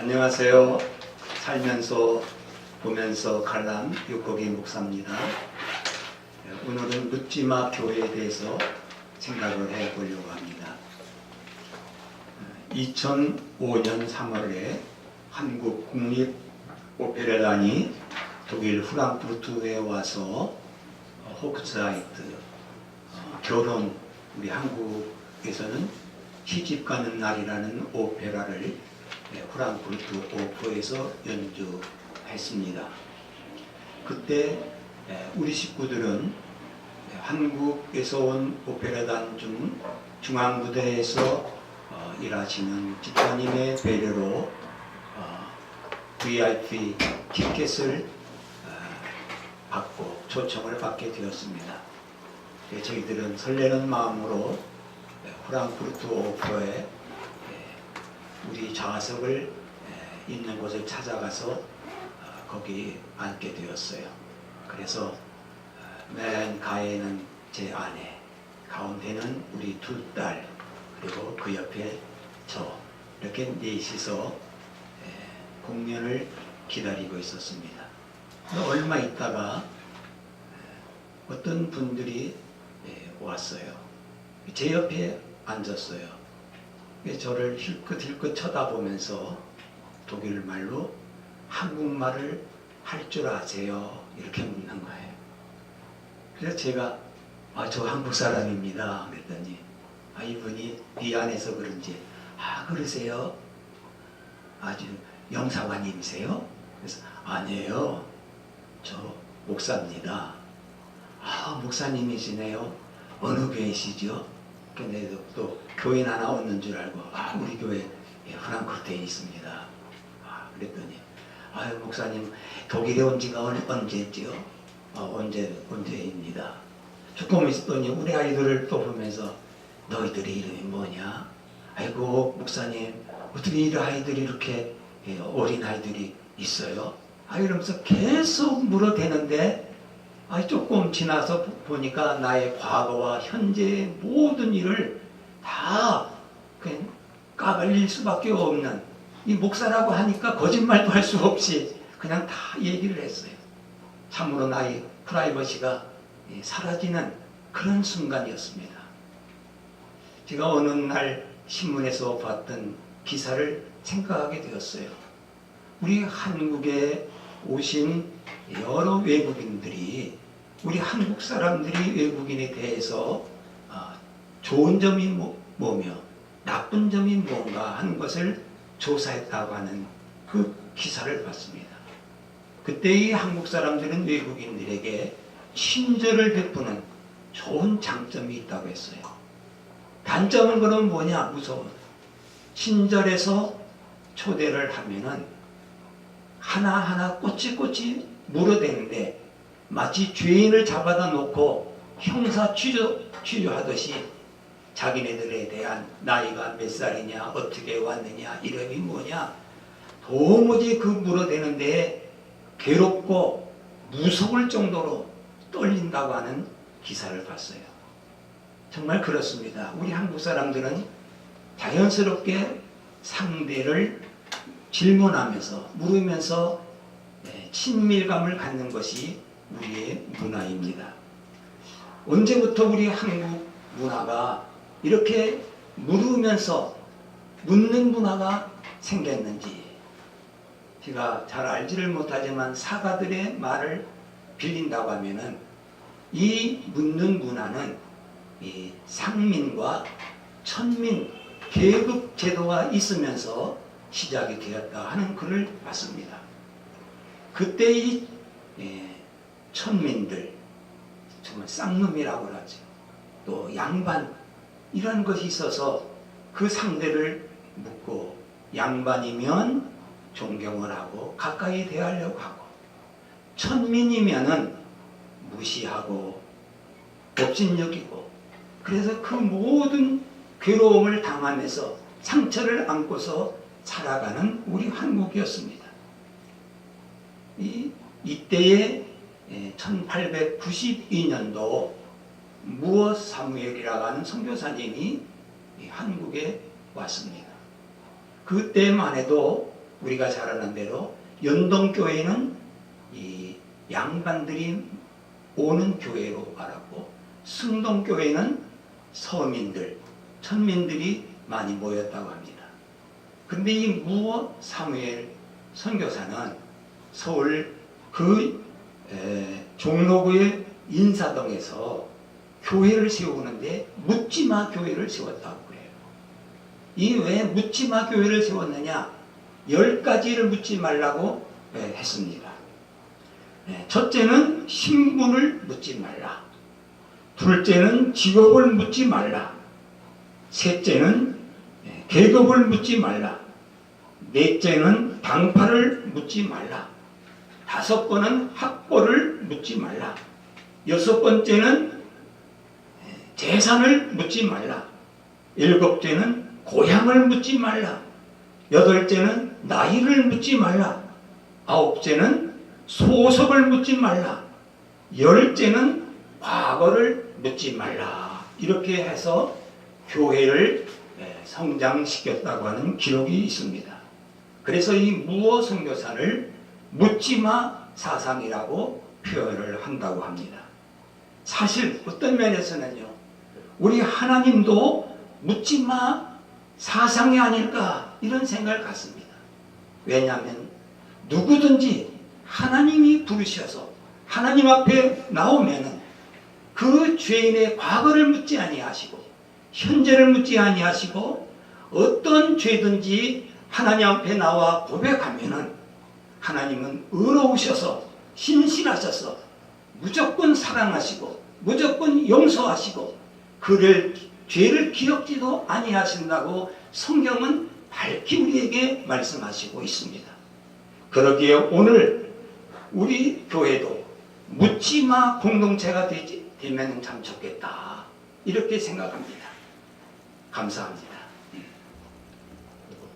안녕하세요. 살면서 보면서 관람 육곡이 목사입니다. 오늘은 묻지마 교회에 대해서 생각을 해보려고 합니다. 2005년 3월에 한국 국립 오페라단이 독일 프랑크푸르트에 와서 호크사이트 어, 결혼 우리 한국에서는 시집 가는 날이라는 오페라를 네, 프랑크푸르트 오퍼에서 연주했습니다. 그때 에, 우리 식구들은 에, 한국에서 온 오페라단 중 중앙 무대에서 어, 일하시는 집사님의 배려로 어, VIP 티켓을 어, 받고 초청을 받게 되었습니다. 예, 저희들은 설레는 마음으로 예, 프랑크푸르트 오퍼에 예, 우리 좌석을 예, 있는 곳을 찾아가서 어, 거기 앉게 되었어요. 그래서 어, 맨 가에는 제 아내, 가운데는 우리 두 딸, 그리고 그 옆에 저 이렇게 넷이서 예, 공연을 기다리고 있었습니다. 얼마 있다가 예, 어떤 분들이 예, 왔어요. 제 옆에 앉았어요. 예, 저를 힐끗힐끗 쳐다보면서 독일 말로 한국말을 할 줄 아세요? 이렇게 묻는 거예요. 그래서 제가 아, 저 한국 사람입니다. 그랬더니 아, 이분이 미안해서 그런지 아, 그러세요? 아주 영사관님이세요? 그래서 아니에요. 저 목사입니다. 아, 목사님이시네요. 어느 교회시죠? 근데 또, 또 교인 하나 없는 줄 알고 아, 우리 교회 예, 프랑크푸르트에 있습니다. 아, 그랬더니 아유 목사님 독일에 온 지가 언- 언제지요? 어, 언제 언제입니다. 조금 있더니 우리 아이들을 또 보면서 너희들의 이름이 뭐냐? 아이고 목사님 어떻게 이런 아이들이 이렇게 예, 어린 아이들이 있어요? 아 이러면서 계속 물어대는데 아 조금 지나서 보- 보니까 나의 과거와 현재의 모든 일을 다 까발릴 수밖에 없는 이 목사라고 하니까 거짓말도 할 수 없이 그냥 다 얘기를 했어요. 참으로 나의 프라이버시가 예, 사라지는 그런 순간이었습니다. 제가 어느 날 신문에서 봤던 기사를 생각하게 되었어요. 우리 한국에 오신 여러 외국인들이 우리 한국 사람들이 외국인에 대해서 아, 좋은 점이 뭐- 뭐며 나쁜 점이 뭔가 하는 것을 조사했다고 하는 그 기사를 봤습니다. 그때 이 한국 사람들은 외국인들에게 친절을 베푸는 좋은 장점이 있다고 했어요. 단점은 그럼 뭐냐? 무서워. 친절해서 초대를 하면은 하나하나 꼬치꼬치 물어대는데 마치 죄인을 잡아다 놓고 형사 취조, 취조하듯이 자기네들에 대한 나이가 몇 살이냐, 어떻게 왔느냐, 이름이 뭐냐, 도무지 그 물어대는데 괴롭고 무서울 정도로 떨린다고 하는 기사를 봤어요. 정말 그렇습니다. 우리 한국 사람들은 자연스럽게 상대를 질문하면서 물으면서 네, 친밀감을 갖는 것이 우리의 문화입니다. 언제부터 우리 한국 문화가 이렇게 물으면서 묻는 문화가 생겼는지 제가 잘 알지를 못하지만 사가들의 말을 빌린다고 하면은 이 묻는 문화는 이 상민과 천민 계급 제도가 있으면서 시작이 되었다 하는 글을 봤습니다. 그때 이 예, 천민들 정말 쌍놈이라고 하죠. 또 양반 이런 것이 있어서 그 상대를 묻고 양반이면 존경을 하고 가까이 대하려고 하고 천민이면은 무시하고 업신여기고 그래서 그 모든 괴로움을 당하면서 상처를 안고서 살아가는 우리 한국이었습니다. 이 이때에 1892년도 무어 사무엘이라고 하는 선교사님이 이 한국에 왔습니다. 그때만 해도 우리가 잘 아는 대로 연동교회는 이 양반들이 오는 교회로 말하고 승동교회는 서민들, 천민들이 많이 모였다고 합니다. 근데 이 무어 사무엘 선교사는 서울 그 에, 종로구의 인사동에서 교회를 세우는데 묻지마 교회를 세웠다고 해요. 이 왜 묻지마 교회를 세웠느냐? 열 가지를 묻지 말라고 예, 했습니다. 예, 첫째는 신분을 묻지 말라. 둘째는 직업을 묻지 말라. 셋째는 예, 계급을 묻지 말라. 넷째는 당파를 묻지 말라. 다섯 번은 학벌을 묻지 말라. 여섯 번째는 예, 재산을 묻지 말라. 일곱째는 고향을 묻지 말라. 여덟째는 나이를 묻지 말라. 아홉째는 소속을 묻지 말라. 열째는 과거를 묻지 말라. 이렇게 해서 교회를 예, 성장시켰다고 하는 기록이 있습니다. 그래서 이 무어 선교사를 묻지마 사상이라고 표현을 한다고 합니다. 사실 어떤 면에서는요, 우리 하나님도 묻지마 사상이 아닐까 이런 생각을 갖습니다. 왜냐하면 누구든지 하나님이 부르셔서 하나님 앞에 나오면은 그 죄인의 과거를 묻지 아니하시고 현재를 묻지 아니하시고 어떤 죄든지 하나님 앞에 나와 고백하면은 하나님은 의로우셔서 신실하셔서 무조건 사랑하시고 무조건 용서하시고 그를 죄를 기억지도 아니하신다고 성경은 밝히 우리에게 말씀하시고 있습니다. 그러기에 오늘 우리 교회도 묻지마 공동체가 되면 참 좋겠다. 이렇게 생각합니다. 감사합니다.